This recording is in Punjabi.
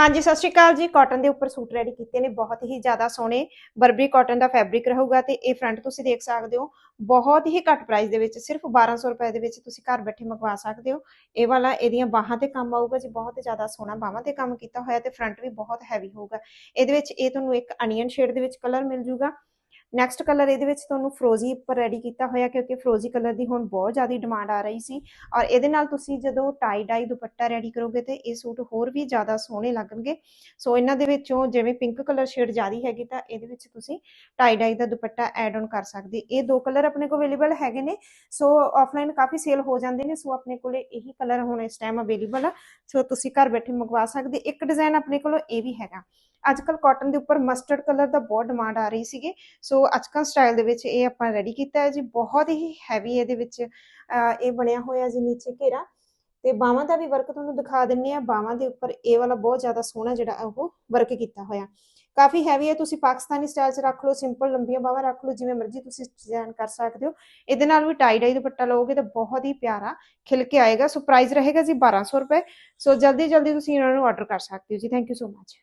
ਹਾਂਜੀ, ਸਤਿ ਸ਼੍ਰੀ ਅਕਾਲ ਜੀ। ਕਾਟਨ ਦੇ ਉੱਪਰ ਸੂਟ ਰੈਡੀ ਕੀਤੇ ਨੇ, ਬਹੁਤ ਹੀ ਜ਼ਿਆਦਾ ਸੋਹਣੇ। ਬਰਬਰੀ ਕਾਟਨ ਦਾ ਫੈਬਰਿਕ ਰਹੂਗਾ ਤੇ ਇਹ ਫਰੰਟ ਤੁਸੀਂ ਦੇਖ ਸਕਦੇ ਹੋ, ਬਹੁਤ ਹੀ ਘੱਟ ਪ੍ਰਾਈਸ ਦੇ ਵਿੱਚ, ਸਿਰਫ 1200 ਰੁਪਏ ਦੇ ਵਿੱਚ ਤੁਸੀਂ ਘਰ ਬੈਠੇ ਮੰਗਵਾ ਸਕਦੇ ਹੋ। ਇਹ ਵਾਲਾ, ਇਹਦੀਆਂ ਬਾਹਾਂ ਤੇ ਕੰਮ ਆਊਗਾ ਜੀ, ਬਹੁਤ ਜ਼ਿਆਦਾ ਸੋਹਣਾ ਬਾਹਾਂ ਤੇ ਕੰਮ ਕੀਤਾ ਹੋਇਆ ਤੇ ਫਰੰਟ ਵੀ ਬਹੁਤ ਹੈਵੀ ਹੋਊਗਾ। ਇਹਦੇ ਵਿੱਚ ਇਹ ਤੁਹਾਨੂੰ ਇੱਕ ਅਨੀਅਨ ਸ਼ੇਡ ਦੇ ਵਿੱਚ ਕਲਰ ਮਿਲ ਜੂਗਾ। ਨੈਕਸਟ ਕਲਰ ਇਹਦੇ ਵਿੱਚ ਤੁਹਾਨੂੰ ਫਰੋਜ਼ੀ ਉੱਪਰ ਰੈਡੀ ਕੀਤਾ ਹੋਇਆ, ਕਿਉਂਕਿ ਫਰੋਜ਼ੀ ਕਲਰ ਦੀ ਹੁਣ ਬਹੁਤ ਜ਼ਿਆਦਾ ਡਿਮਾਂਡ ਆ ਰਹੀ ਸੀ। ਔਰ ਇਹਦੇ ਨਾਲ ਤੁਸੀਂ ਜਦੋਂ ਟਾਈ ਡਾਈ ਦੁਪੱਟਾ ਰੈਡੀ ਕਰੋਗੇ ਤੇ ਇਹ ਸੂਟ ਹੋਰ ਵੀ ਜ਼ਿਆਦਾ ਸੋਹਣੇ ਲੱਗਣਗੇ। ਸੋ ਇਹਨਾਂ ਦੇ ਵਿੱਚੋਂ ਜਿਵੇਂ ਪਿੰਕ ਕਲਰ ਸ਼ੇਡ ਜ਼ਿਆਦੀ ਹੈਗੀ ਤਾਂ ਇਹਦੇ ਵਿੱਚ ਤੁਸੀਂ ਟਾਈ ਡਾਈ ਦਾ ਦੁਪੱਟਾ ਐਡ ਆਨ ਕਰ ਸਕਦੇ। ਇਹ ਦੋ ਕਲਰ ਆਪਣੇ ਕੋਲ ਅਵੇਲੇਬਲ ਹੈਗੇ ਨੇ। ਸੋ ਆਫਲਾਈਨ ਕਾਫੀ ਸੇਲ ਹੋ ਜਾਂਦੇ ਨੇ ਸੋ ਆਪਣੇ ਕੋਲੇ ਇਹੀ ਕਲਰ ਹੁਣ ਇਸ ਟਾਈਮ ਅਵੇਲੇਬਲ ਆ। ਸੋ ਤੁਸੀਂ ਘਰ ਬੈਠੇ ਮੰਗਵਾ ਸਕਦੇ। ਇੱਕ ਡਿਜ਼ਾਈਨ ਆਪਣੇ ਕੋਲ ਇਹ ਵੀ ਹੈਗਾ। ਅੱਜ ਕੱਲ ਕਾਟਨ ਦੇ ਉੱਪਰ ਮਸਟਰਡ ਕਲਰ ਦਾ ਬਹੁਤ ਡਿਮਾਂਡ ਆ ਰਹੀ ਸੀਗੀ। ਸੋ ਅਚਕਨ ਸਟਾਈਲ ਦੇ ਵਿੱਚ ਇਹ ਆਪਾਂ ਰੈਡੀ ਕੀਤਾ ਹੈ ਜੀ। ਬਹੁਤ ਹੀ ਹੈਵੀ ਇਹਦੇ ਵਿੱਚ ਇਹ ਬਣਿਆ ਹੋਇਆ ਜੀ ਨੀਚੇ ਘੇਰਾ। ਤੇ ਬਾਹਾਂ ਦਾ ਵੀ ਵਰਕ ਤੁਹਾਨੂੰ ਦਿਖਾ ਦਿੰਨੇ ਆ ਬਾਹਾਂ ਦੇ ਉੱਪਰ ਇਹ ਵਾਲਾ ਬਹੁਤ ਜ਼ਿਆਦਾ ਸੋਹਣਾ ਜਿਹੜਾ ਉਹ ਵਰਕ ਕੀਤਾ ਹੋਇਆ। ਕਾਫੀ ਹੈਵੀ ਹੈ। ਤੁਸੀਂ ਪਾਕਿਸਤਾਨੀ ਸਟਾਈਲ 'ਚ ਰੱਖ ਲਓ ਸਿੰਪਲ ਲੰਬੀਆਂ ਬਾਹਾਂ ਰੱਖ ਲਓ, ਜਿਵੇਂ ਮਰਜ਼ੀ ਤੁਸੀਂ ਡਿਜ਼ਾਈਨ ਕਰ ਸਕਦੇ ਹੋ। ਇਹਦੇ ਨਾਲ ਵੀ ਟਾਈ ਡਾਈ ਦੁਪੱਟਾ ਲਓਗੇ ਤਾਂ ਬਹੁਤ ਹੀ ਪਿਆਰਾ ਖਿਲ ਕੇ ਆਏਗਾ। ਸੋ ਪ੍ਰਾਈਸ ਰਹੇਗਾ ਜੀ 1200 ਰੁਪਏ। ਸੋ ਜਲਦੀ ਜਲਦੀ ਤੁਸੀਂ ਇਹਨਾਂ ਨੂੰ ਆਰਡਰ ਕਰ ਸਕਦੇ ਹੋ ਜੀ। Thank you so much